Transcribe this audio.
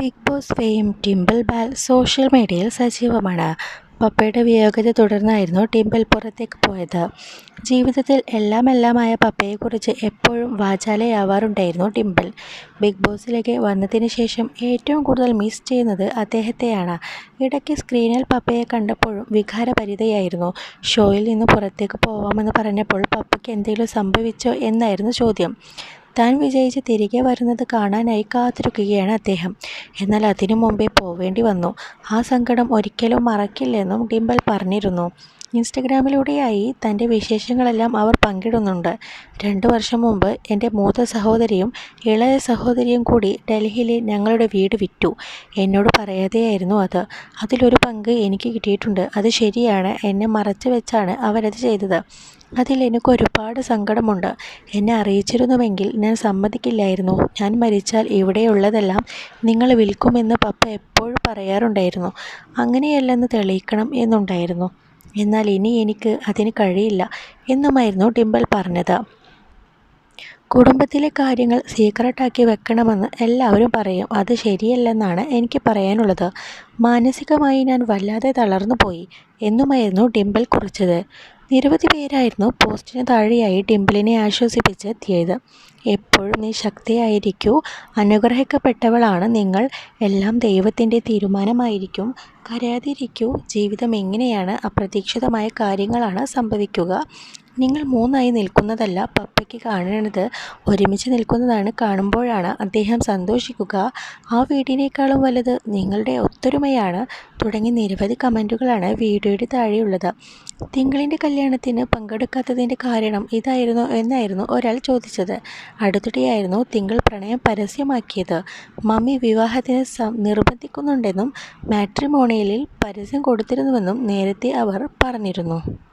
Bigg Boss fame Dimple Bhal social മീഡിയയിൽ സജീവമാണ്. പപ്പയുടെ വിയോഗത്തെ തുടർന്നായിരുന്നു ടിംപിൾ പുറത്തേക്ക് പോയത്. ജീവിതത്തിൽ എല്ലാം എല്ലാമെല്ലാമായ പപ്പയെക്കുറിച്ച് എപ്പോഴും വാചാലയാവാറുണ്ടായിരുന്നു ടിംപിൾ. ബിഗ് ബോസിലേക്ക് വന്നതിന് ശേഷം ഏറ്റവും കൂടുതൽ മിസ് ചെയ്യുന്നത് അദ്ദേഹത്തെയാണ്. ഇടയ്ക്ക് സ്ക്രീനിൽ പപ്പയെ കണ്ടപ്പോഴും വികാരപരിതയായിരുന്നു ഷോയിൽ നിന്ന് പുറത്തേക്ക് പോവാമെന്ന് പറഞ്ഞപ്പോൾ പപ്പയ്ക്ക് എന്തെങ്കിലും സംഭവിച്ചോ എന്നായിരുന്നു ചോദ്യം. താൻ വിജയിച്ച് തിരികെ വരുന്നത് കാണാനായി കാത്തിരിക്കുകയാണ് അദ്ദേഹം. എന്നാൽ അതിനു മുമ്പേ പോവേണ്ടി വന്നു. ആ സങ്കടം ഒരിക്കലും മറക്കില്ലെന്നും ഡിംപിൾ പറഞ്ഞിരുന്നു. ഇൻസ്റ്റഗ്രാമിലൂടെയായി തന്റെ വിശേഷങ്ങളെല്ലാം അവർ പങ്കിടുന്നുണ്ട്. രണ്ടു വർഷം മുമ്പ് എന്റെ മൂത്ത സഹോദരിയും ഇളയ സഹോദരിയും കൂടി ഡൽഹിയിലെ ഞങ്ങളുടെ വീട് വിറ്റു. എന്നോട് പറയാതെയായിരുന്നു അത്. അതിലൊരു പങ്ക് എനിക്ക് കിട്ടിയിട്ടുണ്ട്. അത് ശരിയാണ്. എന്നെ മറച്ചു വെച്ചാണ് അവരത് ചെയ്തത്. അതിൽ എനിക്ക് ഒരുപാട് സങ്കടമുണ്ട്. എന്നെ അറിയിച്ചിരുന്നുവെങ്കിൽ ഞാൻ സമ്മതിക്കില്ലായിരുന്നു. ഞാൻ മരിച്ചാൽ ഇവിടെയുള്ളതെല്ലാം നിങ്ങൾ വിൽക്കുമെന്ന് പപ്പ എപ്പോഴും പറയാറുണ്ടായിരുന്നു. അങ്ങനെയല്ലെന്ന് തെളിയിക്കണം എന്നുണ്ടായിരുന്നു. എന്നാൽ ഇനി എനിക്ക് അതിന് കഴിയില്ല എന്നുമായിരുന്നു ഡിംപിൾ പറഞ്ഞത്. കുടുംബത്തിലെ കാര്യങ്ങൾ സീക്രട്ടാക്കി വെക്കണമെന്ന് എല്ലാവരും പറയും. അത് ശരിയല്ലെന്നാണ് എനിക്ക് പറയാനുള്ളത്. മാനസികമായി ഞാൻ വല്ലാതെ തളർന്നു പോയി. എന്നുമായിരുന്നു ഡിംപിൾ കുറിച്ചത്. നിരവധി പേരായിരുന്നു പോസ്റ്റിന് താഴെയായി ഡിംപിളിനെ ആശ്വസിപ്പിച്ച് എത്തിയത്. എപ്പോഴും നീ ശക്തിയായിരിക്കൂ. അനുഗ്രഹിക്കപ്പെട്ടവളാണ് നിങ്ങൾ. എല്ലാം ദൈവത്തിന്റെ തീരുമാനമായിരിക്കും. കരയാതിരിക്കൂ. ജീവിതം എങ്ങനെയാണ് അപ്രതീക്ഷിതമായ കാര്യങ്ങളാണ് സംഭവിക്കുക. നിങ്ങൾ മൂന്നായി നിൽക്കുന്നതല്ല പപ്പയ്ക്ക് കാണുന്നത് ഒരുമിച്ച് നിൽക്കുന്നതാണ് കാണുമ്പോഴാണ് അദ്ദേഹം സന്തോഷിക്കുക. ആ വീടിനേക്കാളും വലുത് നിങ്ങളുടെ ഒത്തൊരുമയാണ് തുടങ്ങി നിരവധി കമന്റുകളാണ് വീഡിയോയുടെ താഴെയുള്ളത്. തിങ്കളിന്റെ കല്യാണത്തിന് പങ്കെടുക്കാത്തതിന്റെ കാരണം ഇതായിരുന്നു എന്നായിരുന്നു ഒരാൾ ചോദിച്ചത്. അടുത്തിടെയായിരുന്നു തിങ്കൾ പ്രണയം പരസ്യമാക്കിയത്. മമ്മി വിവാഹത്തിന് നിർബന്ധിക്കുന്നുണ്ടെന്നും മാട്രിമോണിയലിൽ പരസ്യം കൊടുത്തിരുന്നുവെന്നും നേരത്തെ അവർ പറഞ്ഞിരുന്നു.